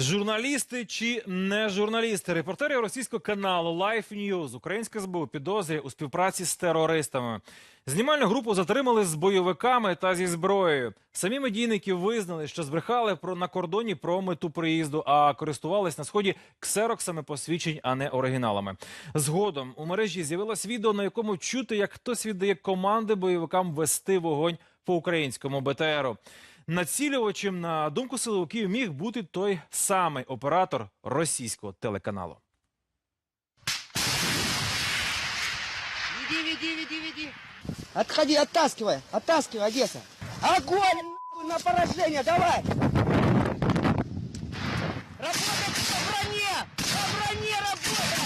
Журналісти чи не журналісти? Репортери російського каналу Life News Українська СБУ підозрює у співпраці з терористами. Знімальну групу затримали з бойовиками та зі зброєю. Самі медійники визнали, що збрехали про на кордоні про мету приїзду, а користувались на сході ксероксами посвідчень, а не оригіналами. Згодом у мережі з'явилось відео, на якому чути, як хтось віддає команди бойовикам вести вогонь по українському БТРу. Націлювачем, на думку силовиків, міг бути той самий оператор російського телеканалу. Веди, веди, веди, веди. Отходи, оттаскивай, оттаскивай, Одесса. Огонь на поражение, давай. Работать по броне, по броне работать.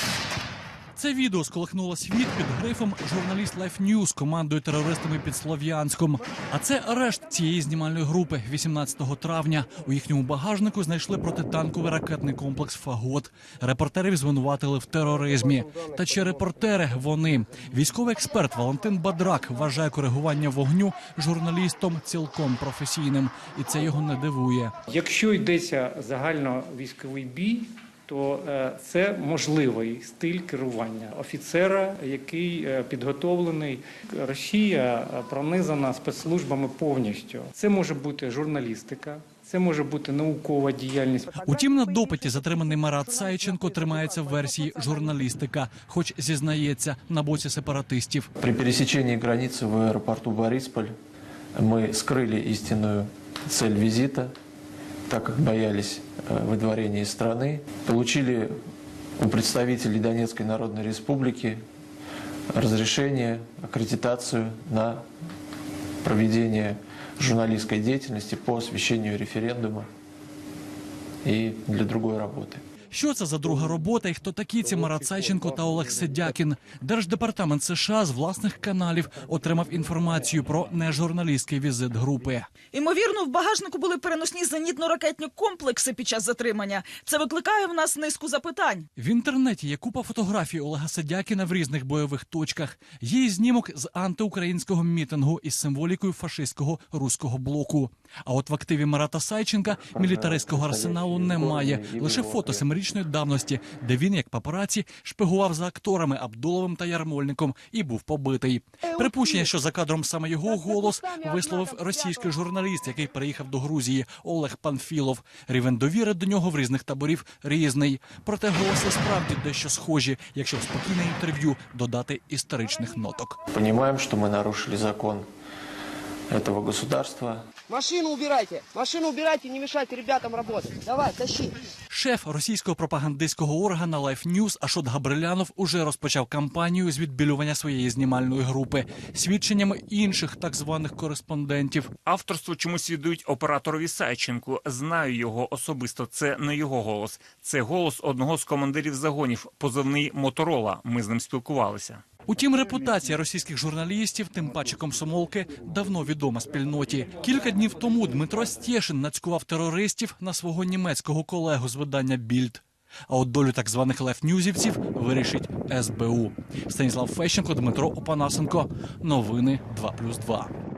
Це відео сколихнуло світ під грифом журналіст Life News командою терористами під Слов'янськом. А це арешт цієї знімальної групи 18 травня. У їхньому багажнику знайшли протитанковий ракетний комплекс Фагот. Репортерів звинуватили в тероризмі. Та чи репортери вони? Військовий експерт Валентин Бадрак вважає коригування вогню журналістом цілком професійним, і це його не дивує. Якщо йдеться загальновійськовий бій, то е, це можливий стиль керування офіцера, який е, підготовлений. Росія е, пронизана спецслужбами повністю. Це може бути журналістика, це може бути наукова діяльність. Утім, на допиті затриманий Марат Сайченко тримається в версії журналістика, хоч зізнається на боці сепаратистів. При пересечении границы в аэропорту Борисполь мы скрыли истинную цель визита, так как боялись э, выдворения из страны. Получили у представителей Донецкой Народной Республики разрешение, аккредитацию на проведение журналистской деятельности по освещению референдума и для другой работы. Що це за друга робота і хто такі ці Марат Сайченко та Олег Седякін? Держдепартамент США з власних каналів отримав інформацію про нежурналістський візит групи. Імовірно, в багажнику були переносні зенітно-ракетні комплекси під час затримання. Це викликає в нас низку запитань. В інтернеті є купа фотографій Олега Седякіна в різних бойових точках. Є і знімок з антиукраїнського мітингу із символікою фашистського руського блоку. А от в активі Марата Сайченка мілітаристського арсеналу немає. Лише фото семирічної давності, де він, як папараці, шпигував за акторами Абдуловим та Ярмольником і був побитий. Припущення, що за кадром саме його голос висловив російський журналіст, який переїхав до Грузії Олег Панфілов. Рівень довіри до нього в різних таборів різний. Проте голоси справді дещо схожі, якщо в спокійне інтерв'ю додати історичних ноток. Понимаем, что мы нарушили закон этого государства, Машину убирайте, машину убирайте, не мешайте ребятам работать. Давай, тащи. Шеф російського пропагандистського органа Life News Ашот Габрилянов уже розпочав кампанію з відбілювання своєї знімальної групи свідченнями інших так званих кореспондентів. Авторство чомусь віддають операторові Сайченку. Знаю його особисто. Це не його голос. Це голос одного з командирів загонів, позивний Моторола. Ми з ним спілкувалися. Утім, репутація російських журналістів, тим паче комсомолки, давно відома спільноті. Кілька днів тому Дмитро Стєшин нацькував терористів на свого німецького колегу з видання Більд. А от долю так званих лефнюзівців вирішить СБУ. Станіслав Фещенко, Дмитро Опанасенко. Новини 2+,2.